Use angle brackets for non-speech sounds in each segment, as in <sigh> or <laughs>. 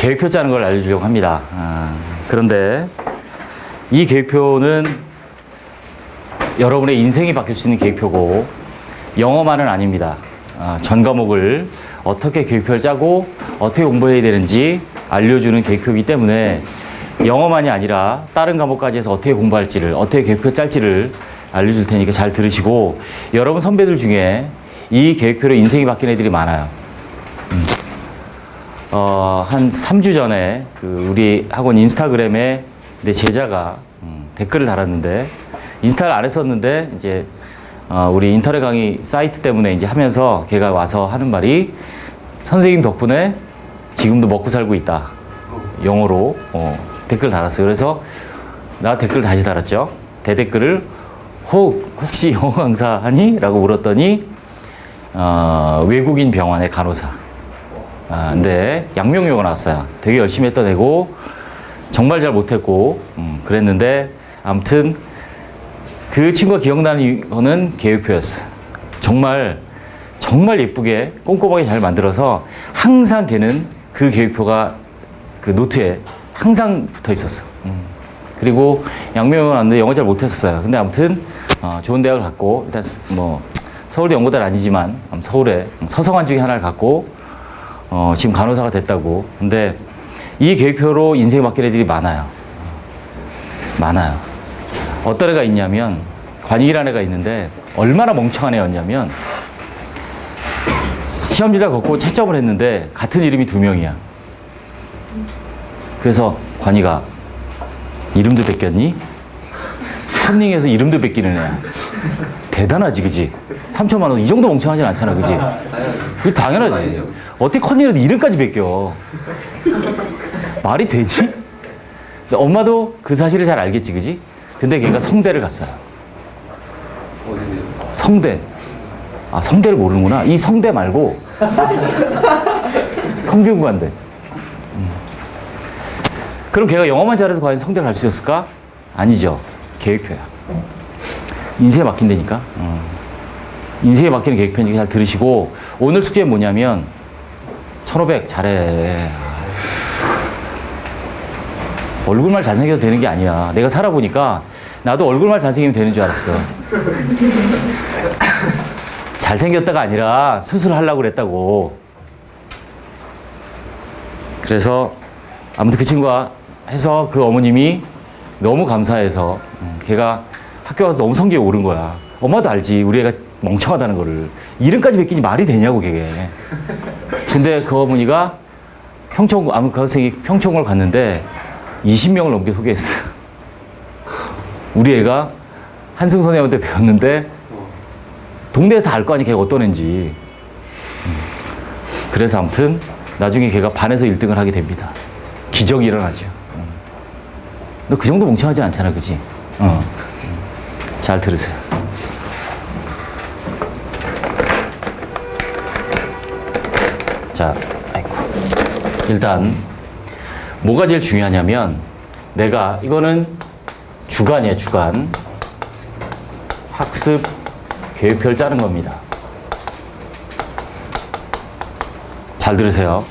계획표 짜는 걸 알려주려고 합니다. 아, 그런데 이 계획표는 여러분의 인생이 바뀔 수 있는 계획표고 영어만은 아닙니다. 아, 전 과목을 어떻게 계획표를 짜고 어떻게 공부해야 되는지 알려주는 계획표이기 때문에 영어만이 아니라 다른 과목까지 해서 어떻게 공부할지를 어떻게 계획표 짤지를 알려줄 테니까 잘 들으시고 여러분 선배들 중에 이 계획표로 인생이 바뀐 애들이 많아요. 어, 한 3주 전에 그 우리 학원 인스타그램에 내 제자가 음, 댓글을 달았는데 인스타를 안 했었는데 이제 어, 우리 인터넷 강의 사이트 때문에 이제 하면서 걔가 와서 하는 말이 선생님 덕분에 지금도 먹고 살고 있다. 영어로 어, 댓글 달았어요. 그래서 나 댓글 다시 달았죠. 대댓글을 혹 혹시 영어 강사 하니? 라고 물었더니 어, 외국인 병원의 간호사. 아, 근데 양명료가 나왔어요. 되게 열심히 했던 애고 정말 잘 못했고 음, 그랬는데 아무튼 그 친구가 기억나는 거는 계획표였어. 정말 정말 예쁘게 꼼꼼하게 잘 만들어서 항상 걔는 그 계획표가 그 노트에 항상 붙어 있었어. 음. 그리고 양명은 왔는데 영어 잘 못했었어요. 근데 아무튼 어, 좋은 대학을 갔고 일단 뭐 서울대 연고대는 아니지만 서울에 서성한 중에 하나를 갖고 어, 지금 간호사가 됐다고. 근데 이 계획표로 인생이 바뀐 애들이 많아요. 많아요. 어떤 애가 있냐면, 관익이라는 애가 있는데, 얼마나 멍청한 애였냐면, 시험지다 걷고 채점을 했는데, 같은 이름이 두 명이야. 그래서 관이가, 이름도 뺏겼니? 컨닝해서 이름도 뺏기는 애야. 대단하지, 그지? 3천만 원, 이 정도 멍청하진 않잖아, 그지? 그 당연하지. 어떻게 컨닝을 이름까지 뺏겨? 말이 되지? 엄마도 그 사실을 잘 알겠지, 그지? 근데 걔가 성대를 갔어요. 성대. 아, 성대를 모르는구나. 이 성대 말고 <laughs> 성균관대. 음. 그럼 걔가 영어만 잘해서 과연 성대를 갈 수 있었을까? 아니죠. 계획표야. 인생에 맡긴다니까. 어. 인생에 맡기는 계획표니까 잘 들으시고 오늘 숙제는 뭐냐면 1500 잘해. 얼굴만 잘생겨도 되는 게 아니야. 내가 살아보니까 나도 얼굴만 잘생기면 되는 줄 알았어. <laughs> 잘생겼다가 아니라 수술하려고 그랬다고. 그래서 아무튼 그 친구가 해서 그 어머님이 너무 감사해서 음, 걔가 학교 가서 너무 성적이 오른 거야. 엄마도 알지. 우리 애가 멍청하다는 거를. 이름까지 베끼니 말이 되냐고, 걔게. 근데 그 어머니가 평촌, 아무 그 학생이 평촌을 갔는데 20명을 넘게 소개했어. 우리 애가 한승 선생님한테 배웠는데 동네에서 다 알 거 아니야, 걔가 어떤 애인지. 음. 그래서 아무튼 나중에 걔가 반에서 1등을 하게 됩니다. 기적이 일어나죠. 음. 너그 정도 멍청하지 않잖아, 그지? 어. 잘 들으세요. 자, 아이고. 일단, 뭐가 제일 중요하냐면, 내가, 이거는 주간이에요, 주간. 학습 계획표를 짜는 겁니다. 잘 들으세요.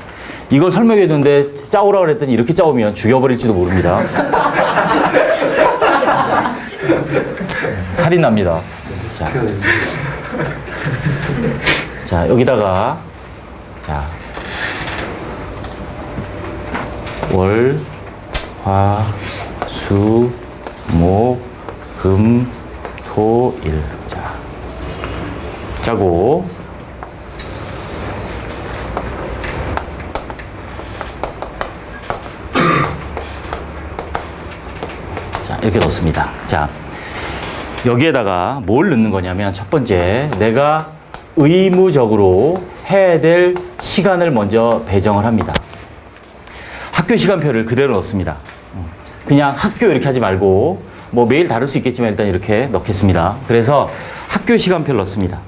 이걸 설명해 줬는데 짜오라 그랬더니 이렇게 짜오면 죽여버릴지도 모릅니다. <laughs> 살인 납니다. 자, 자 여기다가 자 월, 화, 수, 목, 금, 토, 일. 자, 짜고 <clears throat> 자, 이렇게 넣습니다. 자, 여기에다가 뭘 넣는 거냐면 첫 번째, 내가 의무적으로 해야 될 시간을 먼저 배정을 합니다. 학교 시간표를 그대로 넣습니다. 그냥 학교 이렇게 하지 말고 뭐 매일 다를 수 있겠지만 일단 이렇게 넣겠습니다. 그래서 학교 시간표를 넣습니다.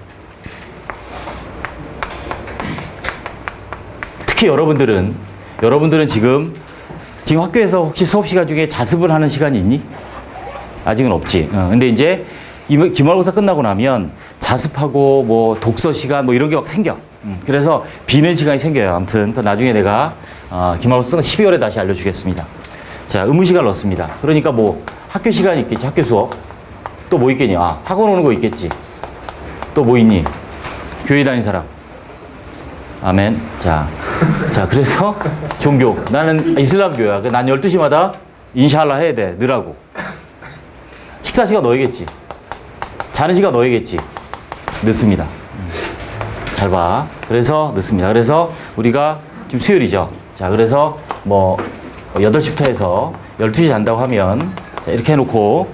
특히 여러분들은 여러분들은 지금 지금 학교에서 혹시 수업 시간 중에 자습을 하는 시간이 있니? 아직은 없지. 어, 근데 이제 이- 기말고사 끝나고 나면 자습하고 뭐 독서 시간 뭐 이런 게 막 생겨. 음, 그래서 비는 시간이 생겨요. 아무튼 또 나중에 내가 아, 기말고사는 12월에 다시 알려주겠습니다. 자, 의무 시간 넣습니다. 그러니까 뭐 학교 시간이 있겠지, 학교 수업. 또 뭐 있겠니? 아, 학원 오는 거 있겠지. 또 뭐 있니? 교회 다니는 사람. 아멘. 자, <laughs> 자, 그래서 종교. 나는 이슬람교야. 난 12시마다 인샬라 해야 돼. 느라고. 식사 시간 넣어야겠지. 자는 시간 넣어야겠지. 늦습니다. 음. 잘 봐. 그래서 늦습니다. 그래서 우리가 지금 수요일이죠. 자, 그래서 뭐 8시부터 해서 12시 잔다고 하면 자, 이렇게 해놓고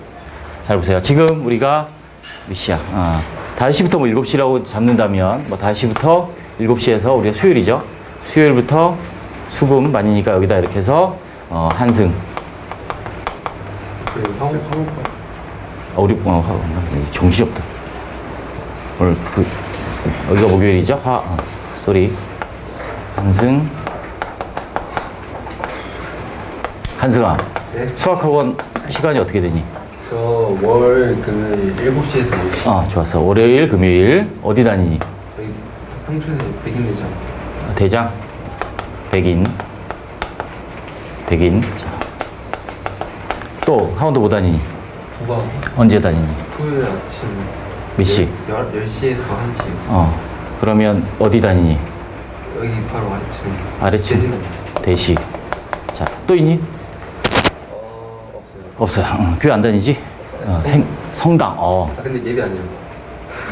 잘 보세요. 지금 우리가 몇 시야? 아, 5시부터 뭐 7시라고 잡는다면 뭐 5시부터 7시에서 우리가 수요일이죠. 수요일부터 수금 많이니까 여기다 이렇게 해서 어, 한승. 형, 아, 우리 어, 화, 정신이 없다. 오늘 그 여기가 목요일이죠? 화, 어, 쏘리. 한승. 한승아, 네? 수학학원 시간이 어떻게 되니? 저월 금요일 7시에서 10시. 아, 좋았어. 월요일, 금요일 어디 다니니? 여기 평촌에 백인 대장. 아, 대장, 백인, 백인. 자. 또 학원도 못 다니니? 국어 언제 다니니? 토요일 아침. 몇 시? 10 시에서 1시. 어. 그러면 어디 다니니? 여기 바로 아침. 아래층? 대진은. 대시. 자, 또 있니? 어, 없어요. 응, 교회 안 다니지? 어, 생, 성당. 어. 아, 근데 예배 아니에요.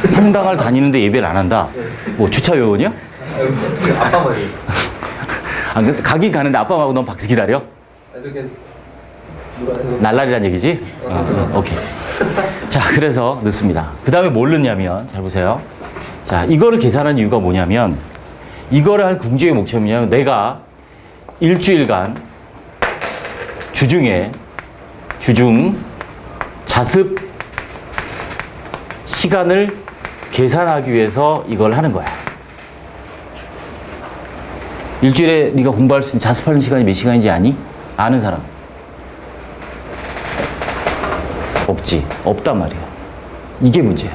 성당을 다니는데 예배를 안 한다? 뭐 주차 요원이야? 아, 그 아빠만이에요. <laughs> 아, 근데 가긴 가는데 아빠하고 넌 박스 기다려? 아, 저기. 날라리란 얘기지? 어, 어, 오케이. 자, 그래서 넣습니다. 그 다음에 뭘 넣냐면, 잘 보세요. 자, 이거를 계산한 이유가 뭐냐면, 이거를 할 궁지의 목적이 뭐냐면, 내가 일주일간 주중에, 주중 자습 시간을 계산하기 위해서 이걸 하는 거야. 일주일에 네가 공부할 수 있는 자습하는 시간이 몇 시간인지 아니? 아는 사람. 없지. 없단 말이야. 이게 문제야.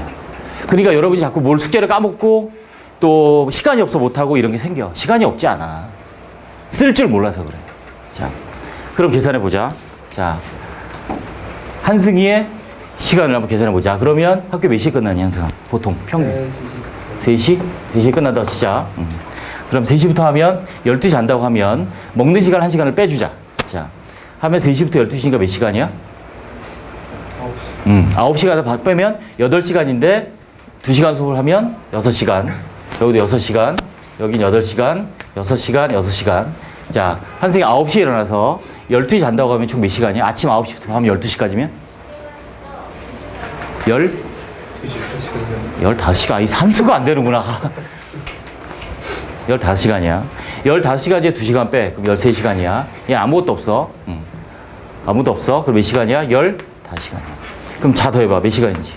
그러니까 여러분이 자꾸 뭘 숙제를 까먹고 또 시간이 없어 못하고 이런 게 생겨. 시간이 없지 않아. 쓸 줄 몰라서 그래. 자, 그럼 계산해 보자. 자, 한승희의 시간을 한번 계산해 보자. 그러면 학교 몇 시에 끝나니, 한승아? 보통 평균. 네, 시시. 3시? 3시에 끝난다고 시작. 음. 그럼 3시부터 하면 12시 잔다고 하면 먹는 시간 1시간을 빼주자. 자, 하면 3시부터 12시니까 몇 시간이야? 음, 9시간을 바- 빼면 8시간인데 2시간 수업을 하면 6시간. 여기도 6시간. 여긴 8시간. 6시간, 6시간. 자, 한승이 9시에 일어나서 12시 잔다고 하면 총 몇 시간이야? 아침 9시부터 하면 12시까지면? 10? 2시, 2시간이요. 15시간. 이 산수가 안 되는구나. <laughs> 15시간이야. 15시간 이제 2시간 빼. 그럼 13시간이야. 얘 아무것도 없어. 응. 아무것도 없어. 그럼 몇 시간이야? 15시간이야. 그럼 자 더해봐. 몇 시간인지.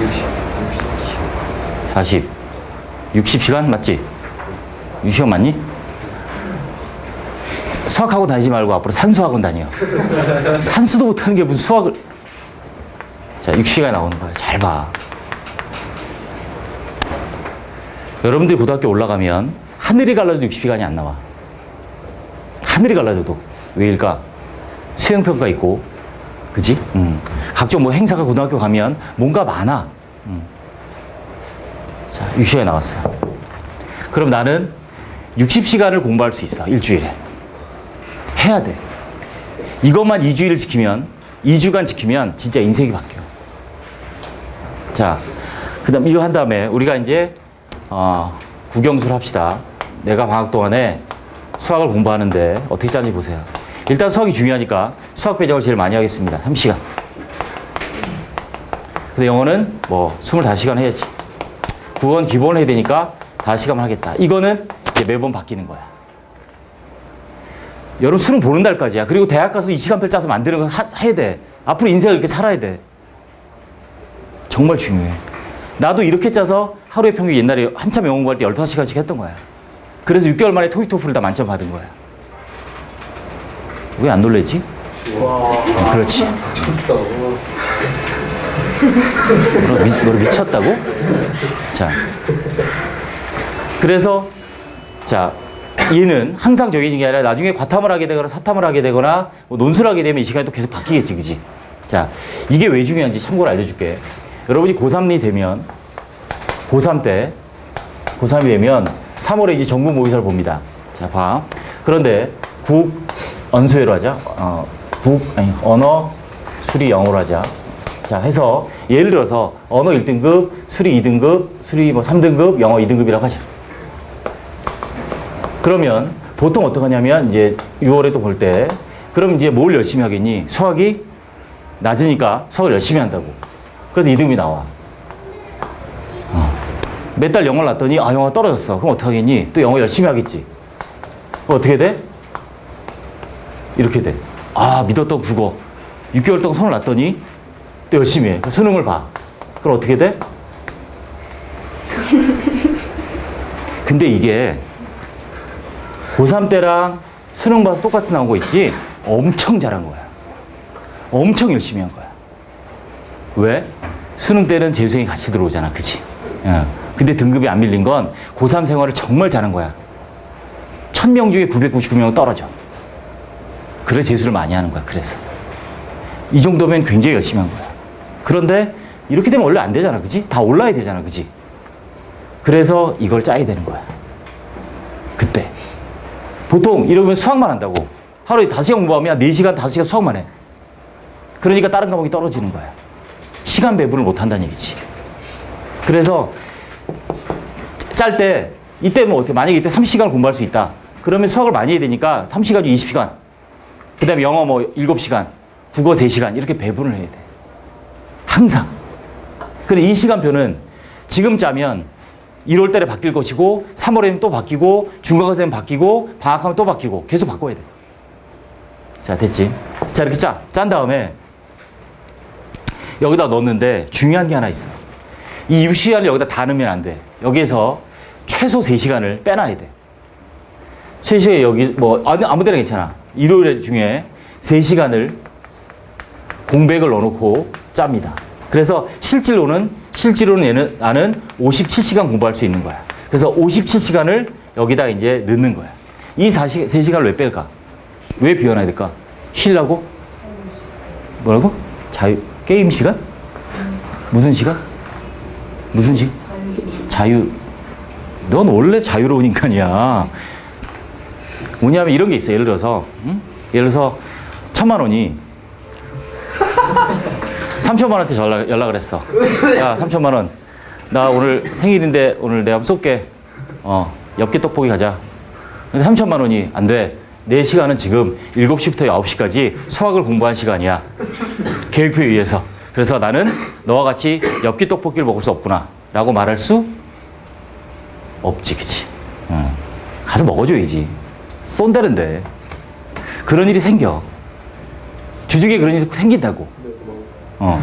육십. 40. 60시간 맞지? 60시간 맞니? 수학학원 다니지 말고 앞으로 산수학원 다녀. 산수도 못하는 게 무슨 수학을. 자, 60시간이 나오는 거야. 잘 봐. 여러분들이 고등학교 올라가면 하늘이 갈라져도 60시간이 안 나와. 하늘이 갈라져도. 왜일까? 수행평가 있고, 그지? 음. 각종 뭐 행사가 고등학교 가면 뭔가 많아. 자, 60시간이 나왔어. 그럼 나는 60시간을 공부할 수 있어, 일주일에. 해야 돼. 이것만 2주일 지키면, 2주간 지키면 진짜 인생이 바뀌어. 자, 그 다음 이거 한 다음에 우리가 이제, 어, 국영수를 합시다. 내가 방학 동안에 수학을 공부하는데 어떻게 짜는지 보세요. 일단 수학이 중요하니까 수학 배정을 제일 많이 하겠습니다. 3시간. 근데 영어는 뭐 25시간 해야지. 국어는 기본을 해야 되니까 5시간만 하겠다. 이거는 이제 매번 바뀌는 거야. 여러분 수능 보는 날까지야. 그리고 대학 가서 이 시간표 짜서 만드는 거 하, 해야 돼. 앞으로 인생을 이렇게 살아야 돼. 정말 중요해. 나도 이렇게 짜서 하루에 평균 옛날에 한참 영어 공부할 때 15시간씩 했던 거야. 그래서 6개월 만에 토익 토플을 다 만점 받은 거야. 왜 안 놀랬지? 어, 그렇지. 너, 미, 너 미쳤다고? 자. 그래서, 자, 얘는 항상 정해진 게 아니라 나중에 과탐을 하게 되거나 사탐을 하게 되거나 뭐 논술을 하게 되면 이 시간이 또 계속 바뀌겠지, 그지? 자, 이게 왜 중요한지 참고로 알려줄게. 여러분이 고3이 되면, 고3 때, 고3이 되면 3월에 이제 정부 모의사를 봅니다. 자, 봐. 그런데 국, 언수회로 하자. 어, 국, 아니, 언어, 수리 영어로 하자. 자, 해서 예를 들어서 언어 1등급, 수리 2등급, 수리 뭐 3등급, 영어 2등급이라고 하자. 그러면 보통 어떻게 하냐면 이제 6월에 또볼때 그럼 이제 뭘 열심히 하겠니? 수학이 낮으니까 수학을 열심히 한다고. 그래서 2등급이 나와. 몇달 영어를 놨더니 아 영어 떨어졌어. 그럼 어떻게 하겠니? 또 영어 열심히 하겠지. 어떻게 돼? 이렇게 돼. 아 믿었던 국어 6개월 동안 손을 놨더니 또 열심히 해. 수능을 봐. 그럼 어떻게 돼? <laughs> 근데 이게 고3 때랑 수능 봐서 똑같이 거 있지? 엄청 잘한 거야. 엄청 열심히 한 거야. 왜? 수능 때는 재수생이 같이 들어오잖아. 그치? 어. 근데 등급이 안 밀린 건 고3 생활을 정말 잘한 거야. 1000명 중에 999명은 떨어져. 그래 재수를 많이 하는 거야. 그래서. 이 정도면 굉장히 열심히 한 거야. 그런데 이렇게 되면 원래 안 되잖아. 그지? 다 올라야 되잖아. 그지? 그래서 이걸 짜야 되는 거야. 보통 이러면 수학만 한다고. 하루에 5시간 공부하면 4시간, 5시간 수학만 해. 그러니까 다른 과목이 떨어지는 거야. 시간 배분을 못 한다는 얘기지. 그래서 짤 때 이때 뭐 어떻게 만약에 이때 30시간을 공부할 수 있다. 그러면 수학을 많이 해야 되니까 3시간 중 20시간. 그다음에 영어 뭐 7시간, 국어 3시간 이렇게 배분을 해야 돼. 항상. 근데 이 시간표는 지금 짜면 1월 달에 바뀔 것이고 3월에는 또 바뀌고 중간고사 되면 바뀌고 방학하면 또 바뀌고 계속 바꿔야 돼. 자, 됐지? 자, 이렇게 짜. 짠 다음에 여기다 넣었는데 중요한 게 하나 있어. 이 6시간을 여기다 다 넣으면 안 돼. 여기에서 최소 3시간을 빼놔야 돼. 3시간 여기 뭐 아무 아무 데나 괜찮아. 일요일 중에 3시간을 공백을 넣어놓고 짭니다. 그래서 실질로는 실제로는 얘는 나는 57시간 공부할 수 있는 거야. 그래서 57시간을 여기다 이제 넣는 거야. 이 4시, 3시간을 왜 뺄까? 왜 비워놔야 될까? 쉬려고? 뭐라고? 자유, 게임 시간? 무슨 시간? 무슨 시간? 자유. 넌 원래 자유로운 인간이야. 뭐냐면 이런 게 있어. 예를 들어서, 응? 예를 들어서, 천만 원이 3천만 원한테 연락, 연락을 했어. 야, 3천만 원. 나 오늘 생일인데 오늘 내가 쏠게. 어, 엽기 떡볶이 가자. 근데 3천만 원이 안 돼. 내 시간은 지금 7시부터 9시까지 수학을 공부한 시간이야. 계획표에 의해서. 그래서 나는 너와 같이 엽기 떡볶이를 먹을 수 없구나. 라고 말할 수 없지, 그치? 응. 가서 먹어줘야지. 쏜다는데. 그런 일이 생겨. 주중에 그런 일이 생긴다고. 어.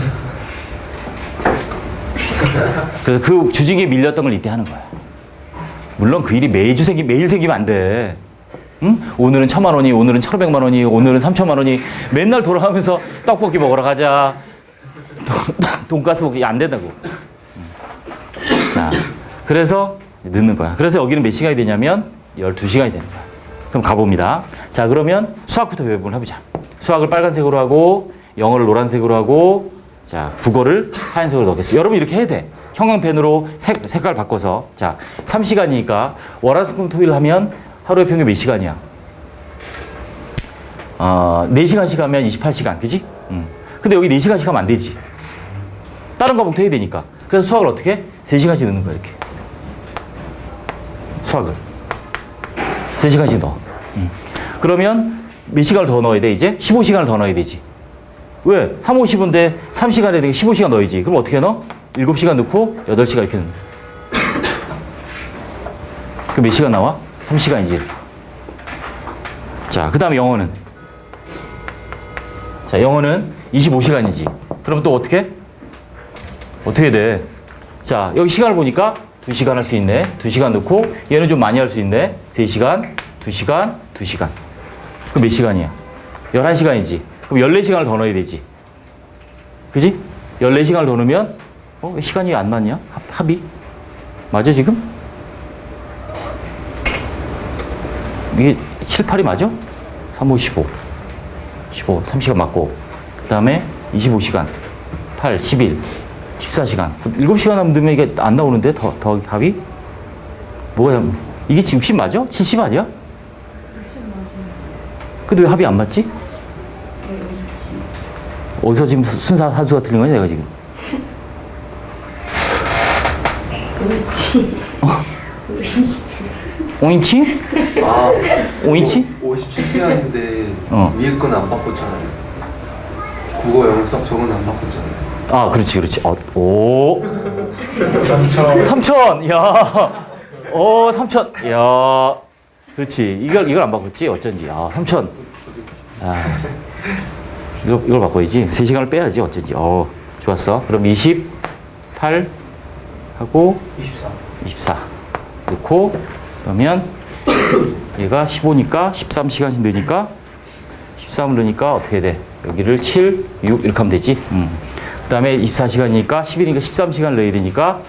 그래서 그 주중에 밀렸던 걸 이때 하는 거야. 물론 그 일이 매주 생기, 매일 생기면 안 돼. 응? 오늘은 천만 원이, 오늘은 천오백만 원이, 오늘은 삼천만 원이 맨날 돌아가면서 떡볶이 먹으러 가자. 돈- 돈가스 먹기 안 된다고. 응. 자, 그래서 넣는 거야. 그래서 여기는 몇 시간이 되냐면 12시간이 되는 거야. 그럼 가봅니다. 자, 그러면 수학부터 배분을 해보자. 수학을 빨간색으로 하고, 영어를 노란색으로 하고, 자, 국어를 하얀색으로 넣겠습니다. 여러분 이렇게 해야 돼. 형광펜으로 색, 색깔 바꿔서. 자, 3시간이니까 월화수금토일 하면 하루에 평균 몇 시간이야? 어, 4시간씩 하면 28시간, 그지? 음. 근데 여기 4시간씩 하면 안 되지. 다른 과목도 해야 되니까. 그래서 수학을 어떻게 해? 3시간씩 넣는 거야, 이렇게. 수학을. 3시간씩 넣어. 음. 그러면 몇 시간을 더 넣어야 돼, 이제? 15시간을 더 넣어야 되지. 왜? 3, 50인데 3시간에 되게 15시간 넣어야지. 그럼 어떻게 넣어? 7시간 넣고 8시간 이렇게 넣는 그럼 몇 시간 나와? 3시간이지. 자, 그 다음에 영어는? 자, 영어는 25시간이지. 그럼 또 어떻게? 어떻게 돼? 자, 여기 시간을 보니까 2시간 할 수 있네. 2시간 넣고 얘는 좀 많이 할 수 있네. 3시간, 2시간, 2시간. 그럼 몇 시간이야? 11시간이지. 그럼 14시간을 더 넣어야 되지. 그지? 14시간을 더 넣으면 어, 왜 시간이 안 맞냐? 합, 합이? 맞아 지금? 이게 7, 8이 맞아? 3, 5, 15. 15, 3시간 맞고 그 다음에 25시간 8, 11, 14시간 7시간 하면 넣으면 이게 안 나오는데 더, 더 합이? 뭐가 잘못 이게 60 맞아? 70 아니야? 근데 왜 합이 안 맞지? 어디서 지금 순사 산수가 틀린 거냐 내가 지금? 어? 5인치? 아 5인치? 57시간인데 어. 위에 건 안 바꿨잖아요. 국어 영어 수학 저건 안 바꿨잖아요. 아 그렇지 그렇지. 어, 오. 3천. 야. 오, 3천. 야. 그렇지. 이걸 이걸 안 바꿨지? 어쩐지. 아 3천. 아 이걸 이걸 바꿔야지 3시간을 빼야지 어쩐지 어 좋았어 그럼 28 하고 24 24 넣고 그러면 얘가 15니까 13시간씩 넣으니까 13을 넣으니까 어떻게 돼? 여기를 7, 6 이렇게 하면 되지. 음. 그 다음에 24시간이니까 10이니까 13시간 넣어야 되니까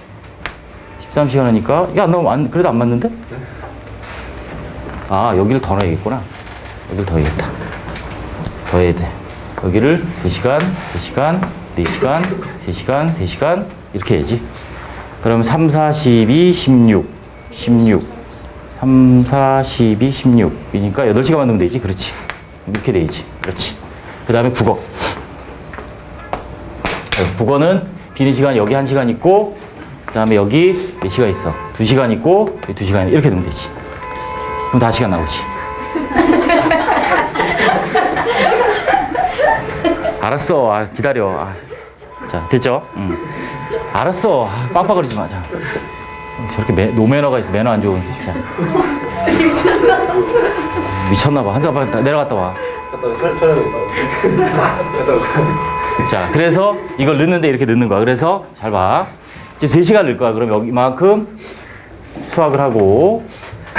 13시간 하니까 야, 너 안, 그래도 안 맞는데? 아, 여기를 더 넣어야겠구나. 여기를 더 해야겠다. 더 해야 돼. 여기를 3시간, 3시간, 4시간, 3시간, 3시간 이렇게 해야지. 그러면 3, 4, 12, 16, 16. 3, 4, 12, 16이니까 8시간만 넣으면 되지. 그렇지. 이렇게 되지. 그렇지. 그 다음에 국어. 네, 국어는 비는 시간 여기 1시간 있고, 그 다음에 여기 몇 시간 있어? 2시간 있고, 여기 2시간 이렇게 넣으면 되지. 그럼 4시간 나오지. <laughs> 알았어. 아, 기다려. 아. 자, 됐죠? 응. 알았어. 아, 빡빡거리지 마. 자. 저렇게 매, 노매너가 있어. 매너 안 좋은. 자. 미쳤나 봐. 한참 내려갔다 와 자, 그래서 이걸 넣는데 이렇게 넣는 거야. 그래서 잘 봐. 지금 3시간 넣을 거야. 그럼 여기만큼 수학을 하고,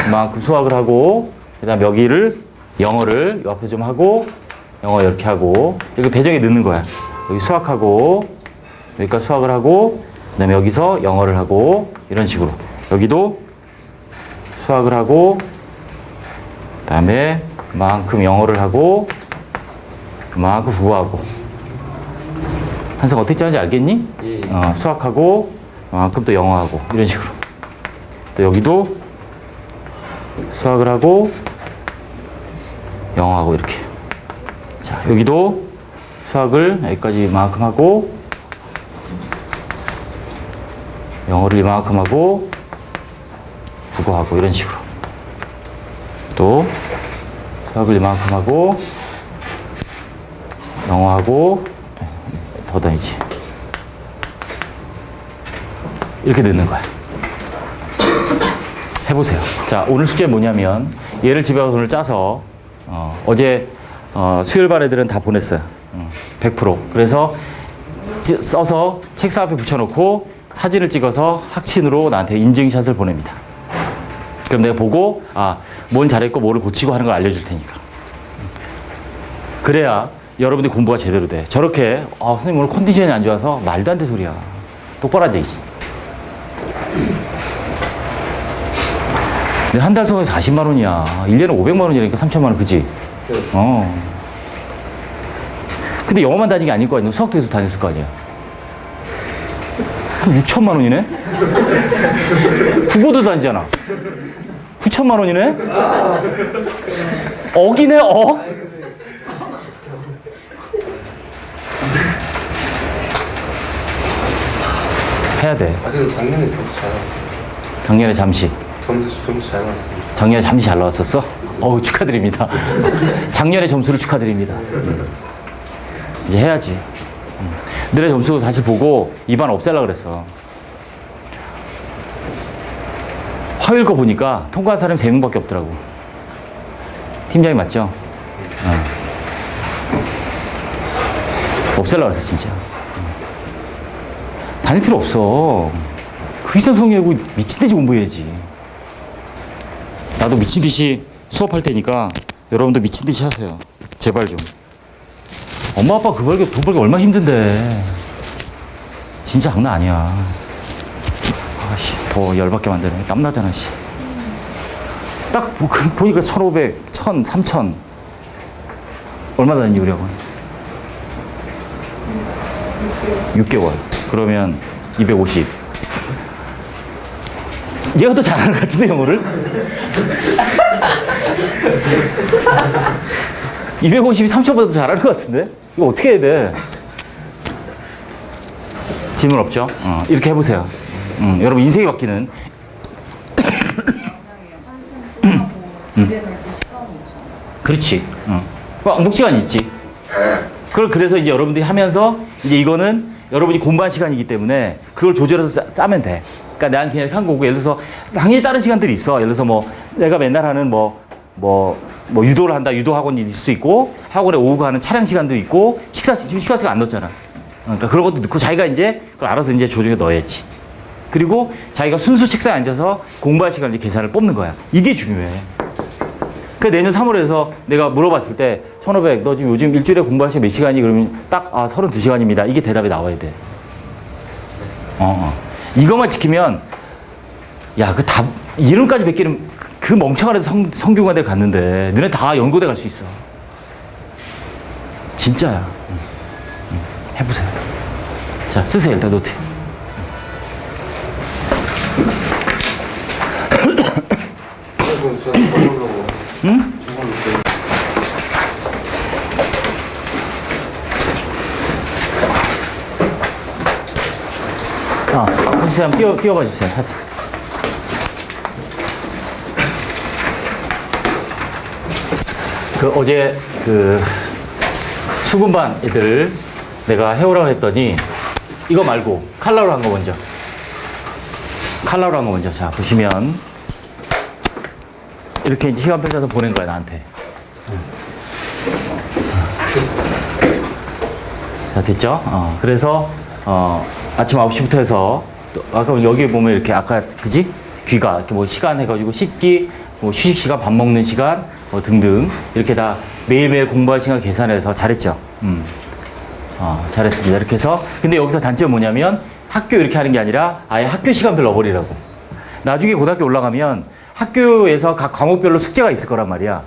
이만큼 수학을 하고, 그 다음 여기를, 영어를 옆에 좀 하고, 영어 이렇게 하고, 이렇게 배정에 넣는 거야. 여기 수학하고, 여기까지 수학을 하고, 그 다음에 여기서 영어를 하고, 이런 식으로. 여기도 수학을 하고, 그 다음에 그만큼 영어를 하고, 그만큼 국어하고. 한석 어떻게 짜는지 알겠니? 예, 예. 어, 수학하고 그만큼 또 영어하고 이런 식으로 또 여기도 수학을 하고 영어하고 이렇게 자 여기도 수학을 여기까지 이만큼 하고 영어를 이만큼 하고 국어하고 이런 식으로 또 수학을 이만큼 하고 영어하고 더 다니지. 이렇게 넣는 거야. 해보세요. 자, 오늘 숙제 뭐냐면, 얘를 집에 가서 오늘 짜서, 어, 제 어, 수요일 반 애들은 다 보냈어요. 음, 100%. 그래서 찌- 써서 책상 앞에 붙여놓고 사진을 찍어서 학친으로 나한테 인증샷을 보냅니다. 그럼 내가 보고, 아, 뭔 잘했고 뭐를 고치고 하는 걸 알려줄 테니까. 그래야 여러분들이 공부가 제대로 돼. 저렇게, 아, 선생님 오늘 컨디션이 안 좋아서 말도 안 되는 소리야. 똑바로 앉아 있어. 근데 한달 수강이 40만 원이야. 1년에 500만 원이니까 3천만 원, 그지? 네. 어. 근데 영어만 다닌 게 아닐 거 아니야. 수학도 해서 다녔을 거 아니야. 한 6천만 원이네? 국어도 다니잖아. 9천만 원이네? 억이네, 억? 해야 돼. 아 근데 작년에 점수 잘 나왔어요 작년에 잠시. 점수 점수 잘 나왔어요 작년에 잠시 잘 나왔었어? 어우, 축하드립니다. 작년에 점수를 축하드립니다. 이제 해야지. 음. 너네 점수 다시 보고 입안 없애려고 그랬어. 화요일 거 보니까 통과한 사람이 3명밖에 없더라고. 팀장이 맞죠? 어. 없애려고 그랬어, 진짜. 음. 다닐 필요 없어. 그 수학 외우고 미친 듯이 공부해야지. 나도 미친 듯이 수업할 테니까 여러분도 미친 듯이 하세요. 제발 좀. 엄마 아빠 그 벌게 돈 벌기 얼마나 힘든데. 진짜 장난 아니야. 아씨, 더 열받게 만드네. 땀나잖아, 씨. 딱 보- 그- 보니까 1,500, 1,000, 3,000. 얼마 다녔니, 우리 학원? 6개월. 그러면 250. 얘가 더 잘하는 것 같은데, 영어를? <laughs> 250이 3,000보다 더 잘하는 것 같은데? 이거 어떻게 해야 돼? 질문 없죠? 어, 이렇게 해보세요. 음, 여러분, 인생이 바뀌는. 시간이. <coughs> 그렇지. 어. 그 왕복 시간 있지. 그걸 그래서 이제 여러분들이 하면서 이제 이거는 여러분이 공부한 시간이기 때문에 그걸 조절해서 짜, 면 돼. 그러니까 나는 그냥 한 거고 예를 들어서 당연히 다른 시간들이 있어. 예를 들어서 뭐 내가 맨날 하는 뭐 뭐, 뭐 유도를 한다. 유도 학원이 있을 수 있고 학원에 오후 가는 차량 시간도 있고 식사 지금 식사 시간 안 넣었잖아. 어, 그러니까 그런 것도 넣고 자기가 이제 그걸 알아서 이제 조정해 넣어야지. 그리고 자기가 순수 책상에 앉아서 공부할 시간 이제 계산을 뽑는 거야. 이게 중요해. 그 내년 3월에서 내가 물어봤을 때 1500, 너 지금 요즘 일주일에 공부할 시간 몇 시간이? 그러면 딱, 아, 32시간입니다. 이게 대답이 나와야 돼. 어, 어. 이것만 지키면, 야, 그 답, 이름까지 베끼는 그- 그 멍청한 애들 성, 성균관대를 갔는데, 너네 다 연고대 갈 수 있어. 진짜야. 해보세요. 자, 쓰세요, 일단 노트. 응? 그 아, 혹시 한번 띄워, 띄워봐 주세요. 같이. 그 어제 그 수군반 애들 내가 해오라고 했더니 이거 말고 칼라로 한 거 먼저. 칼라로 한 거 먼저. 자, 보시면 이렇게 이제 시간 펼쳐서 보낸 거야, 나한테. 자, 됐죠? 어, 그래서, 어, 아침 9시부터 해서, 또 아까 여기 보면 이렇게 아까, 그지? 귀가, 이렇게 뭐 시간 해가지고 씻기, 뭐 휴식 시간, 밥 먹는 시간, 뭐 등등. 이렇게 다 매일매일 공부할 시간 계산해서 잘했죠? 음. 어, 잘했습니다. 이렇게 해서. 근데 여기서 단점은 뭐냐면 학교 이렇게 하는 게 아니라 아예 학교 시간별 넣어버리라고. 나중에 고등학교 올라가면 학교에서 각 과목별로 숙제가 있을 거란 말이야.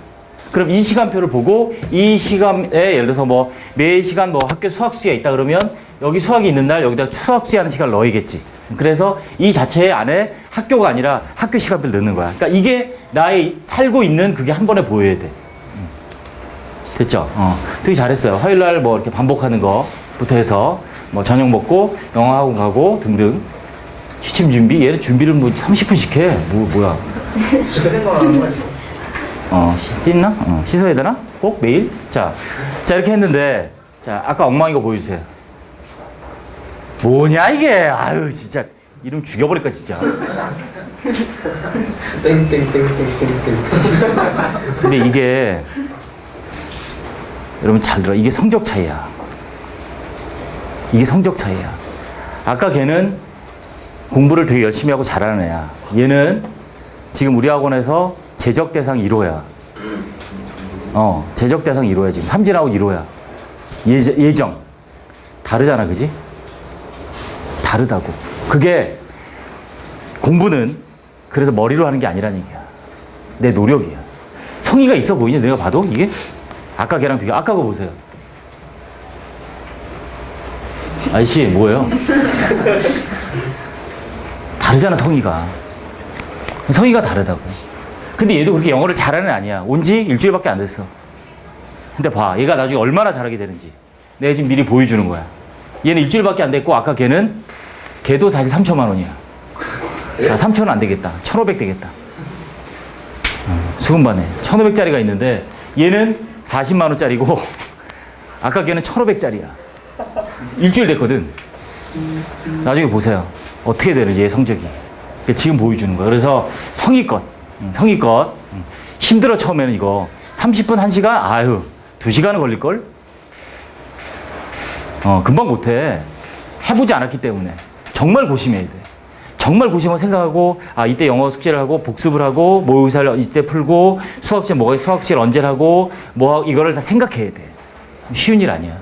그럼 이 시간표를 보고 이 시간에 예를 들어서 뭐 매 시간 뭐 학교 수학 숙제가 있다 그러면 여기 수학이 있는 날 여기다 수학 숙제 하는 시간을 넣어야겠지. 그래서 이 자체 안에 학교가 아니라 학교 시간표를 넣는 거야. 그러니까 이게 나의 살고 있는 그게 한 번에 보여야 돼. 됐죠? 어. 되게 잘했어요. 화요일 날 뭐 이렇게 반복하는 거부터 해서 뭐 저녁 먹고 영화 학원 가고 등등. 취침 준비? 얘는 준비를 뭐 30분씩 해. 뭐, 뭐야. 어, 씻- 씻나? 어, 씻어야 되나? 꼭 매일? 자, 자, 이렇게 했는데, 자, 아까 엉망인 거 보여주세요. 뭐냐, 이게? 아유, 진짜. 이름 죽여버릴까, 진짜. 땡땡땡땡땡땡 근데 이게 여러분 잘 들어. 이게 성적 차이야. 이게 성적 차이야. 아까 걔는 공부를 되게 열심히 하고 잘하는 애야. 얘는 지금 우리 학원에서 제적 대상 1호야. 어, 제적 대상 1호야 지금. 삼진아웃 1호야. 예정, 예정. 다르잖아, 그지? 다르다고. 그게 공부는 그래서 머리로 하는 게 아니라는 얘기야. 내 노력이야. 성의가 있어 보이냐? 내가 봐도 이게? 아까 걔랑 비교. 아까 거 보세요. 아저씨 뭐예요? <laughs> 다르잖아 성의가. 성의가 다르다고. 근데 얘도 그렇게 영어를 잘하는 애 아니야. 온 지 일주일밖에 안 됐어. 근데 봐, 얘가 나중에 얼마나 잘하게 되는지. 내가 지금 미리 보여주는 거야. 얘는 일주일밖에 안 됐고 아까 걔는 걔도 사실 3천만 원이야. 자, 3천은 안 되겠다. 1,500 되겠다. 수금반에 1,500짜리가 있는데 얘는 40만 원짜리고 <laughs> 아까 걔는 1,500짜리야. 일주일 됐거든. 나중에 보세요. 어떻게 되는지 얘 성적이. 지금 보여주는 거야. 그래서 성의껏, 음, 성의껏 음, 힘들어 처음에는 이거 30분 1시간 아유 2시간은 걸릴 걸? 어 금방 못해. 해보지 않았기 때문에 정말 고심해야 돼. 정말 고심하고 생각하고 아 이때 영어 숙제를 하고 복습을 하고 모의고사를 이때 풀고 수학 시험 뭐가 수학시를 언제 하고 뭐 이거를 다 생각해야 돼. 쉬운 일 아니야.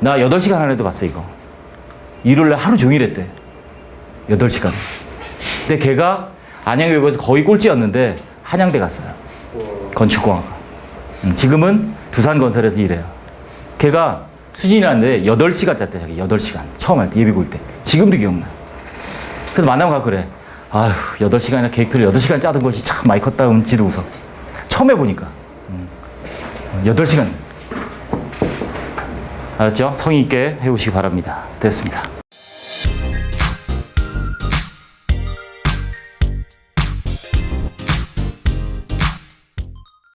나 8시간 하는 애도 봤어 이거. 일요일 날 하루 종일 했대. 8시간. 근데 걔가 안양교육에서 거의 꼴찌였는데 한양대 갔어요. 건축공학과. 음, 지금은 두산건설에서 일해요. 걔가 수진이라는데 8시간 짰대, 자기 8시간. 처음 할 때, 예비고일 때. 지금도 기억나. 그래서 만나면 가 그래. 아휴, 8시간이나 계획표를 8시간 짜던 것이 참 많이 컸다, 음지도 웃어. 처음 해보니까. 음, 8시간. 알았죠? 성의 있게 해오시기 바랍니다. 됐습니다.